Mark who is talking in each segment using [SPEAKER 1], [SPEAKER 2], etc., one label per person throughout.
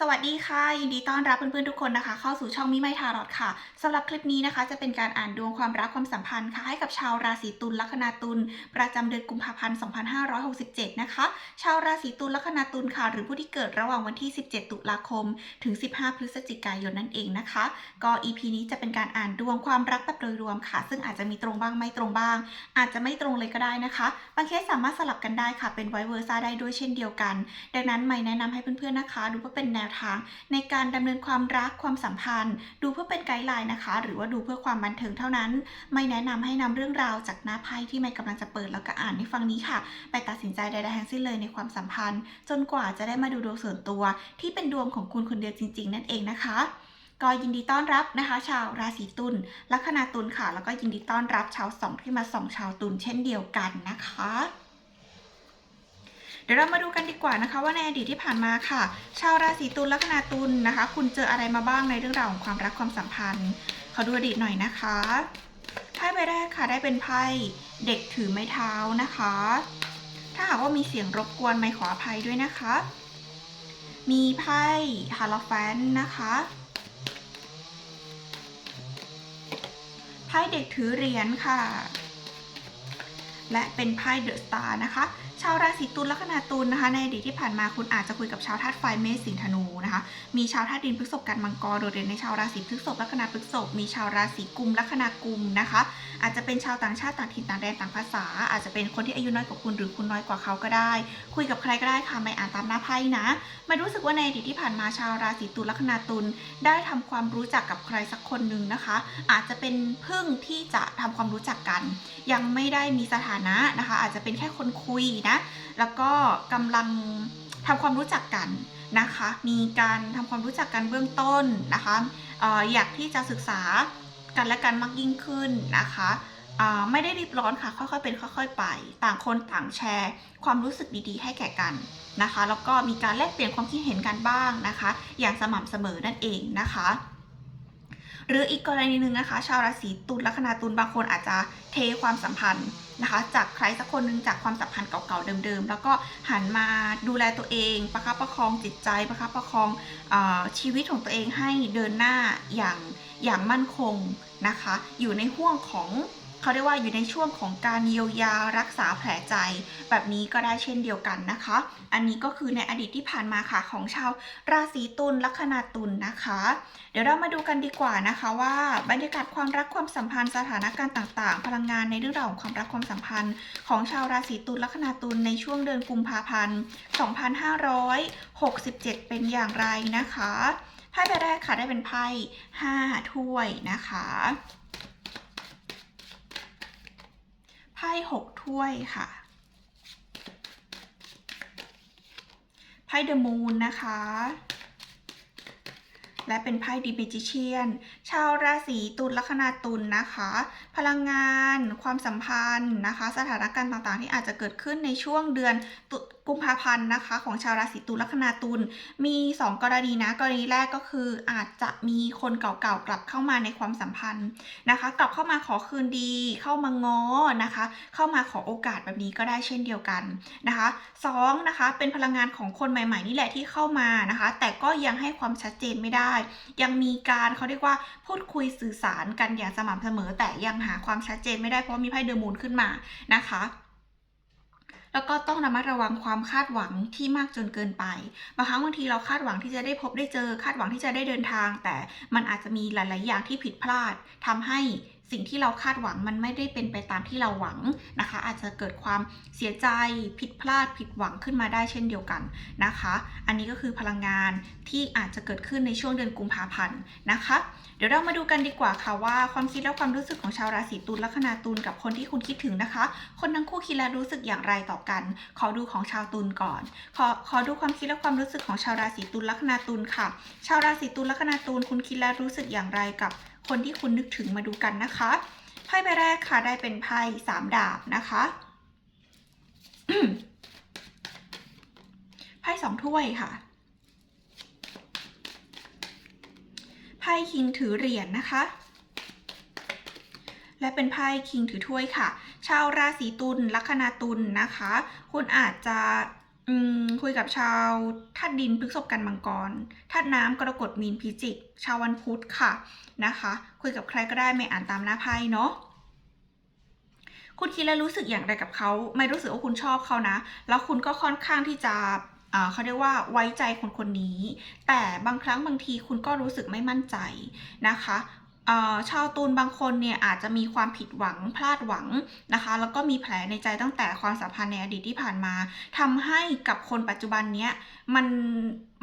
[SPEAKER 1] สวัสดีค่ะ ยินดีต้อนรับเพื่อนๆทุกคนนะคะ เข้าสู่ช่องมิไมทารอดค่ะสำหรับคลิปนี้นะคะ จะเป็นการอ่านดวงความรักความสัมพันธ์ค่ะให้กับชาวราศีตุลลัคนาตุลประจำเดือนกุมภาพันธ์ 2567 นะคะ ชาวราศีตุลลัคนาตุลค่ะ หรือผู้ที่เกิดระหว่างวันที่ 17 ตุลาคม ถึง 15 พฤศจิกายนนั่นเองนะคะ ก็ EP นี้จะเป็นการอ่านดวงความรักแบบโดยรวมค่ะ ซึ่งอาจจะมีตรงบ้างไม่ตรงบ้าง อาจจะไม่ตรงเลยก็ได้นะคะ บางเคสสามารถสลับกันได้ค่ะ เป็นไวเวอร์ซ่าได้ด้วยเช่นเดียวกัน ดังนั้นไม่แนะนำให้เพื่อนๆนะคะ ดูเพื่อเป็นแนวทาง ในการดำเนินความรักความสัมพันธ์ ดูเพื่อเป็นไกด์ไลน์นะคะ หรือว่าดูเพื่อความบันเทิงเท่านั้น ไม่แนะนำให้นำเรื่องราวจากหน้าไพ่ที่ไม่กำลังจะเปิดแล้วก็อ่านในฟังนี้ค่ะ ไปตัดสินใจใดๆทั้งสิ้นเลยในความสัมพันธ์ จนกว่าจะได้มาดูดวงส่วนตัว ที่เป็นดวงของคุณคนเดียวจริง ๆ นั่นเองนะคะก็ยินดีต้อนรับนะคะ ชาวราศีตุลลัคนาตุลค่ะ แล้วก็ยินดีต้อนรับชาวสองที่มาส่องชาวตุลเช่นเดียวกันนะคะ เดี๋ยวเรามาดูกันดีกว่านะคะ ว่าในอดีตที่ผ่านมาค่ะ ชาวราศีตุลลัคนาตุลนะคะ คุณเจออะไรมาบ้างในเรื่องราวของความรักความสัมพันธ์ขอดูอดีตหน่อยนะคะไพ่ใบแรกค่ะได้เป็นไพ่เด็กถือไม้เท้านะคะ ถ้าหากว่ามีเสียงรบกวนไม่ขออภัยด้วยนะคะ มีไพ่ฮาโลแฟนนะคะไพ่เด็กถือเหรียญค่ะ และเป็นไพ่เดอะสตาร์นะคะ ชาวราศีตุลลัคนาตุลนะคะ ในอดีตที่ผ่านมาคุณอาจจะคุยกับชาวธาตุไฟเมษสิงห์ธนูนะคะ มีชาวธาตุดินพฤษภกันมังกรโดดเด่นในชาวราศีพฤษภลัคนาพฤษภมีชาวราศีกุมลัคนากุมนะคะ อาจจะเป็นชาวต่างชาติต่างถิ่นต่างแดนต่างภาษา อาจจะเป็นคนที่อายุน้อยกว่าคุณหรือคุณน้อยกว่าเขาก็ได้ คุยกับใครก็ได้ค่ะไม่อ่านตามหน้าไพ่นะมารู้สึกว่าในอดีตที่ผ่านมาชาวราศีตุลลัคนาตุลได้ทำความรู้จักกับใครสักคนหนึ่งนะคะ อาจจะเป็นพึ่งที่จะทำความรู้จักกัน ยังไม่ได้มีสถานะนะคะ อาจจะเป็นแค่คนคุยนะ แล้วก็กำลังทำความรู้จักกันนะคะ มีการทำความรู้จักกันเบื้องต้นนะคะอออยากที่จะศึกษากันและกันมากยิ่งขึ้นนะคะไม่ได้รีบร้อนค่ะ ค่อยๆเป็นค่อย ๆ ไป ต่างคนต่างแชร์ ความรู้สึกดีๆ ให้แก่กันนะคะ แล้วก็มีการแลกเปลี่ยนความคิดเห็นกันบ้างนะคะ อย่างสม่ำเสมอนั่นเองนะคะ หรืออีกกรณีหนึ่งนะคะ ชาวราศีตุลลัคนาตุลบางคนอาจจะเทความสัมพันธ์นะคะ จากใครสักคนหนึ่งจากความสัมพันธ์เก่าๆเดิมๆ แล้วก็หันมาดูแลตัวเองประคับประคองจิตใจประคับประคองอชีวิตของตัวเองให้เดินหน้าอย่างอย่างมั่นคงนะคะ อยู่ในห่วงของ เขาเรียกว่าอยู่ในช่วงของการเยียวยารักษาแผลใจ แบบนี้ก็ได้เช่นเดียวกันนะคะ อันนี้ก็คือในอดีตที่ผ่านมาค่ะของชาวราศีตุลลัคนาตุลนะคะ เดี๋ยวเรามาดูกันดีกว่านะคะว่าบรรยากาศความรักความสัมพันธ์สถานการณ์ต่างๆ พลังงานในเรื่องราวของความรักความสัมพันธ์ของชาวราศีตุลลัคนาตุลในช่วงเดือนกุมภาพันธ์ 2567 เป็นอย่างไรนะคะไพ่ใบแรกค่ะได้เป็นไพ่5ถ้วยนะคะ ไพ่6ถ้วยค่ะ ไพ่เดอะมูนนะคะ และเป็นไพ่ดิมิจิเชียน ชาวราศีตุลลัคนาตุลนะคะ พลังงาน ความสัมพันธ์นะคะ สถานการณ์ต่างๆ ที่อาจจะเกิดขึ้นในช่วงเดือนตุกุมภาพันธ์นะคะ ของชาวราศีตุลลัคนาตุลมี 2 กรณีนะ กรณีแรกก็คืออาจจะมีคนเก่าๆกลับเข้ามาในความสัมพันธ์นะคะ กลับเข้ามาขอคืนดี เข้ามาง้อนะคะ เข้ามาขอโอกาสแบบนี้ก็ได้เช่นเดียวกันนะคะสองนะคะเป็นพลังงานของคนใหม่ ๆ นี่แหละที่เข้ามานะคะ แต่ก็ยังให้ความชัดเจนไม่ได้ ยังมีการเขาเรียกว่าพูดคุยสื่อสารกันอย่างสม่ำเสมอ แต่ยังหาความชัดเจนไม่ได้เพราะมีไพ่เดอะมูนขึ้นมานะคะ แล้วก็ต้องระมัดระวังความคาดหวังที่มากจนเกินไป บางครั้งบางทีเราคาดหวังที่จะได้พบได้เจอ คาดหวังที่จะได้เดินทาง แต่มันอาจจะมีหลาย ๆ อย่างที่ผิดพลาดทำให้ สิ่งที่เราคาดหวังมันไม่ได้เป็นไปตามที่เราหวังนะคะ อาจจะเกิดความเสียใจผิดพลาดผิดหวังขึ้นมาได้เช่นเดียวกันนะคะ อันนี้ก็คือพลังงานที่อาจจะเกิดขึ้นในช่วงเดือนกุมภาพันธ์นะคะ เดี๋ยวเรามาดูกันดีกว่าค่ะว่าความคิดและความรู้สึกของชาวราศีตุลลัคนาตุลกับคนที่คุณคิดถึงนะคะ คนทั้งคู่คิดและรู้สึกอย่างไรต่อกัน ขอดูของชาวตุลก่อน ขอขอดูความคิดและความรู้สึกของชาวราศีตุลลัคนาตุลค่ะ ชาวราศีตุลลัคนาตุลคุณคิดและรู้สึกอย่างไรกับ คนที่คุณนึกถึงมาดูกันนะคะไพ่ใบแรกค่ะได้เป็นไพ่สามดาบนะคะไพ่สองถ้วยค่ะไพ่คิงถือเหรียญนะคะ และเป็นไพ่คิงถือถ้วยค่ะ ชาวราศีตุลลัคนาตุลนะคะ คุณอาจจะ อืมคุยกับชาวธาตุดินพฤษภกันมังกรธาตุน้ำกรกฎมีนพิจิก ชาววันพุธค่ะนะคะ คุยกับใครก็ได้ไม่อ่านตามหน้าไพ่เนาะคุณคิดและรู้สึกอย่างไรกับเขา ไม่รู้สึกว่าคุณชอบเขานะ แล้วคุณก็ค่อนข้างที่จะเขาเรียกว่าไว้ใจคนคนนี้ แต่บางครั้งบางทีคุณก็รู้สึกไม่มั่นใจนะคะ ชาวตูนบางคนเนี่ยอาจจะมีความผิดหวังพลาดหวังนะคะ แล้วก็มีแผลในใจตั้งแต่ความสัมพันธ์ในอดีตที่ผ่านมาทำให้กับคนปัจจุบันเนี้ยมัน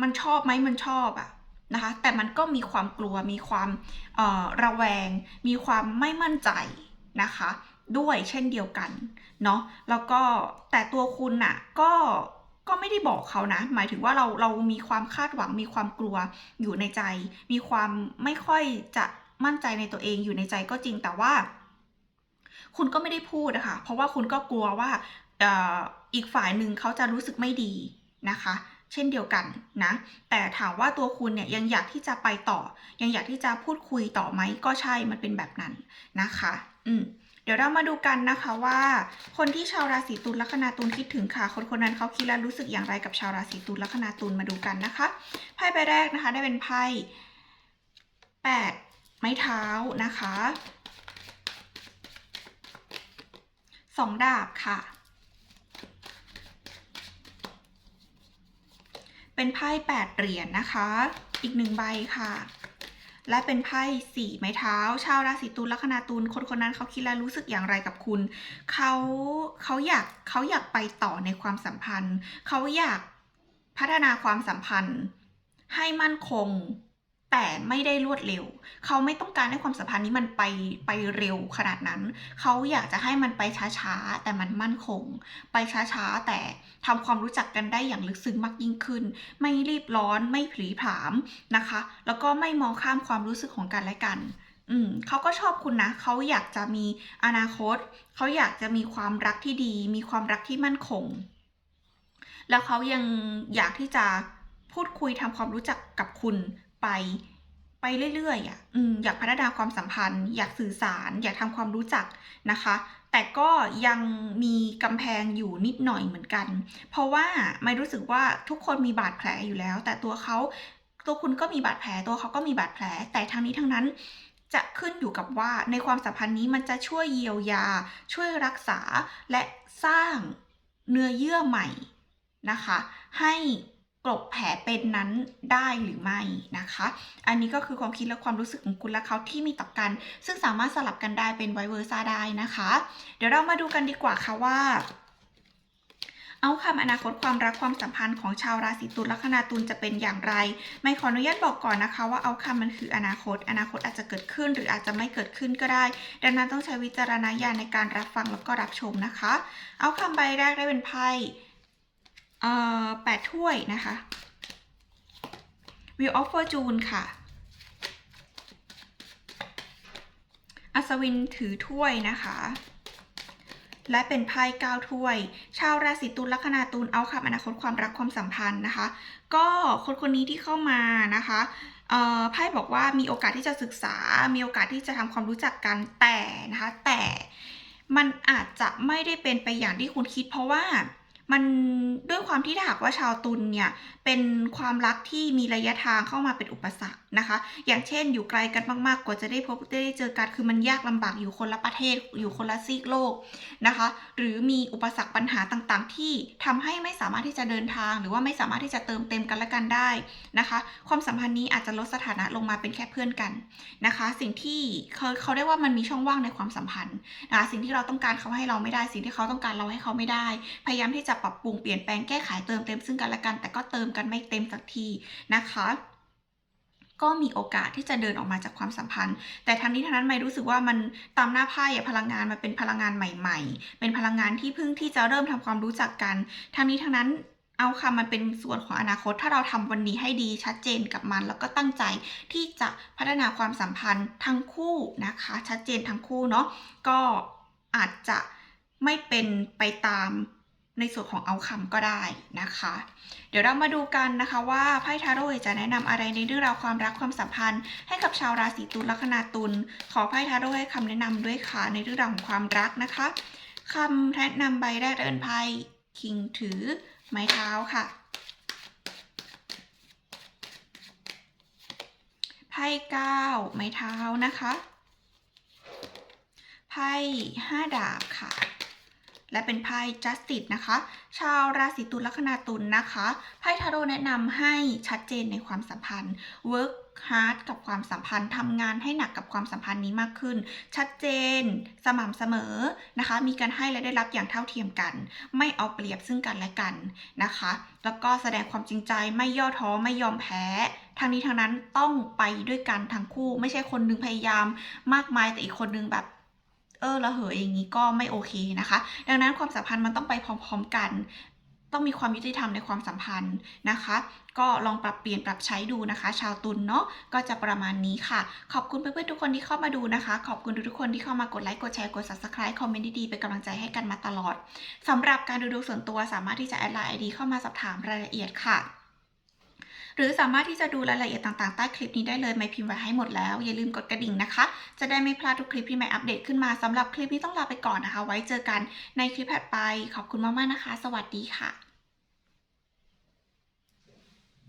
[SPEAKER 1] มันชอบไหมมันชอบอะนะคะ แต่มันก็มีความกลัวมีความระแวง มีความไม่มั่นใจนะคะ ด้วยเช่นเดียวกันเนาะแล้วก็แต่ตัวคุณน่ะก็ก็ไม่ได้บอกเขานะ หมายถึงว่าเราเรามีความคาดหวังมีความกลัวอยู่ในใจ มีความไม่ค่อยจะ มั่นใจในตัวเองอยู่ในใจก็จริงแต่ว่า คุณก็ไม่ได้พูดนะคะเพราะว่าคุณก็กลัวว่าอีกฝ่ายหนึ่งเขาจะรู้สึกไม่ดีนะคะ เช่นเดียวกันนะ แต่ถามว่าตัวคุณเนี่ยยังอยากที่จะไปต่อ ยังอยากที่จะพูดคุยต่อไหมก็ใช่มันเป็นแบบนั้นนะคะ อืมเดี๋ยวเรามาดูกันนะคะว่า คนที่ชาวราศีตุลลัคนาตุลคิดถึงค่ะ คนคนนั้นเขาคิดและรู้สึกอย่างไรกับชาวราศีตุลลัคนาตุลมาดูกันนะคะไพ่ใบแรกนะคะ ได้เป็นไพ่แปด ไม้เท้านะคะสองดาบค่ะ เป็นไพ่แปดเหรียญนะคะ อีกหนึ่งใบค่ะและเป็นไพ่สี่ไม้เท้า ชาวราศีตุลลัคนาตุลคนคนนั้นเขาคิดและรู้สึกอย่างไรกับคุณ เขาเขาอยากเขาอยากไปต่อในความสัมพันธ์ เขาอยากพัฒนาความสัมพันธ์ ให้มั่นคง แต่ไม่ได้รวดเร็ว เขาไม่ต้องการให้ความสัมพันธ์นี้มันไปไปเร็วขนาดนั้น เขาอยากจะให้มันไปช้าๆ แต่มันมั่นคง ไปช้าๆ แต่ทำความรู้จักกันได้อย่างลึกซึ้งมากยิ่งขึ้น ไม่รีบร้อนไม่ผลีผลามนะคะ แล้วก็ไม่มองข้ามความรู้สึกของกันและกันอืมเขาก็ชอบคุณนะ เขาอยากจะมีอนาคต เขาอยากจะมีความรักที่ดี มีความรักที่มั่นคง แล้วเขายังอยากที่จะพูดคุยทำความรู้จักกับคุณ ไปไปเรื่อยๆอะอืมอยากพัฒนาความสัมพันธ์ อยากสื่อสาร อยากทำความรู้จักนะคะ แต่ก็ยังมีกำแพงอยู่นิดหน่อยเหมือนกัน เพราะว่าไม่รู้สึกว่าทุกคนมีบาดแผลอยู่แล้ว แต่ตัวเขาตัวคุณก็มีบาดแผลตัวเขาก็มีบาดแผล แต่ทั้งนี้ทั้งนั้นจะขึ้นอยู่กับว่าในความสัมพันธ์นี้มันจะช่วยเยียวยา ช่วยรักษาและสร้างเนื้อเยื่อใหม่นะคะ ให้ กลบแผลเป็นนั้นได้หรือไม่นะคะ อันนี้ก็คือความคิดและความรู้สึกของคุณและเขาที่มีต่อกัน ซึ่งสามารถสลับกันได้เป็นไวเวอร์ซ่าได้นะคะ เดี๋ยวเรามาดูกันดีกว่าค่ะว่า เอาคำอนาคตความรักความสัมพันธ์ของชาวราศีตุลลัคนาตุลจะเป็นอย่างไร ไม่ขออนุญาตบอกก่อนนะคะว่าเอาคำมันคืออนาคต อนาคตอาจจะเกิดขึ้นหรืออาจจะไม่เกิดขึ้นก็ได้ ดังนั้นต้องใช้วิจารณญาณในการรับฟังแล้วก็รับชมนะคะ เอาคำใบแรกได้เป็นไพ่ เอ่อแปดถ้วยนะคะ Wheel of Fortune ค่ะ อัศวินถือถ้วยนะคะ และเป็นไพ่เก้าถ้วย ชาวราศีตุลลัคนาตุลเอาคำอนาคตความรักความสัมพันธ์นะคะ ก็คนคนนี้ที่เข้ามานะคะไพ่บอกว่ามีโอกาสที่จะศึกษา มีโอกาสที่จะทำความรู้จักกันแต่นะคะ แต่มันอาจจะไม่ได้เป็นไปอย่างที่คุณคิดเพราะว่า มันด้วยความที่ถ้าหากว่าชาวตุลเนี่ยเป็นความรักที่มีระยะทางเข้ามาเป็นอุปสรรคนะคะ อย่างเช่นอยู่ไกลกันมากๆ กว่าจะได้พบได้เจอกันคือมันยากลำบากอยู่คนละประเทศอยู่คนละซีกโลกนะคะ หรือมีอุปสรรคปัญหาต่างๆ ที่ทำให้ไม่สามารถที่จะเดินทาง หรือว่าไม่สามารถที่จะเติมเต็มกันและกันได้นะคะ ความสัมพันธ์นี้อาจจะลดสถานะลงมาเป็นแค่เพื่อนกันนะคะ สิ่งที่เขาเขาเรียกว่ามันมีช่องว่างในความสัมพันธ์นะคะสิ่งที่เราต้องการเขาให้เราไม่ได้ สิ่งที่เขาต้องการเราให้เขาไม่ได้ พยายามที่จะปรับปรุงเปลี่ยนแปลงแก้ไขเติมเต็มซึ่งกันและกัน แต่ก็เติมกันไม่เต็มสักทีนะคะก็มีโอกาสที่จะเดินออกมาจากความสัมพันธ์ แต่ทั้งนี้ทั้งนั้นไม่รู้สึกว่ามันตามหน้าไพ่อะพลังงานมันเป็นพลังงานใหม่ ๆ เป็นพลังงานที่เพิ่งที่จะเริ่มทำความรู้จักกัน ทั้งนี้ทั้งนั้นเอาค่ะมันเป็นส่วนของอนาคต ถ้าเราทำวันนี้ให้ดีชัดเจนกับมัน แล้วก็ตั้งใจที่จะพัฒนาความสัมพันธ์ทั้งคู่นะคะ ชัดเจนทั้งคู่เนาะก็อาจจะไม่เป็นไปตาม ในส่วนของเอาคำก็ได้นะคะ เดี๋ยวเรามาดูกันนะคะว่าไพ่ทาโร่จะแนะนำอะไรในเรื่องราวความรักความสัมพันธ์ ให้กับชาวราศีตุลลัคนาตุลขอไพ่ทาโร่ให้คำแนะนำด้วยค่ะในเรื่องราวของความรักนะคะคำแนะนำใบแรกเดินไพ่คิงถือไม้เท้าค่ะไพ่เก้าไม้เท้านะคะไพ่ห้าดาบค่ะ และเป็นไพ่ justice นะคะ ชาวราศีตุลลัคนาตุลนะคะไพ่ทาโร่แนะนำให้ชัดเจนในความสัมพันธ์ work hard กับความสัมพันธ์ทำงานให้หนักกับความสัมพันธ์นี้มากขึ้น ชัดเจน สม่ำเสมอนะคะ มีการให้และได้รับอย่างเท่าเทียมกัน ไม่เอาเปรียบซึ่งกันและกันนะคะ แล้วก็แสดงความจริงใจไม่ย่อท้อไม่ยอมแพ้ทางนี้ทางนั้นต้องไปด้วยกันทั้งคู่ ไม่ใช่คนหนึงพยายามมากมายแต่อีกคนนึงแบบ เออระเหยอย่างนี้ก็ไม่โอเคนะคะ ดังนั้นความสัมพันธ์มันต้องไปพร้อมๆกัน ต้องมีความยุติธรรมในความสัมพันธ์นะคะ ก็ลองปรับเปลี่ยนปรับใช้ดูนะคะ ชาวตุลเนาะก็จะประมาณนี้ค่ะ ขอบคุณเพื่อนๆทุกคนที่เข้ามาดูนะคะ ขอบคุณทุกคนที่เข้ามากดไลค์กดแชร์กด subscribe คอมเมนต์ดีๆเป็นกำลังใจให้กันมาตลอดสำหรับการดูดวงส่วนตัวสามารถที่จะแอดไลน์ไอดีเข้ามาสอบถามรายละเอียดค่ะ หรือสามารถที่จะดูรายละเอียดต่างๆใต้คลิปนี้ได้เลยไม่พิมพ์ไว้ให้หมดแล้ว อย่าลืมกดกระดิ่งนะคะ จะได้ไม่พลาดทุกคลิปที่ไม่อัปเดตขึ้นมาสำหรับคลิปนี้ต้องลาไปก่อนนะคะ ไว้เจอกันในคลิปถัดไป ขอบคุณมากๆนะคะ สวัสดีค่ะ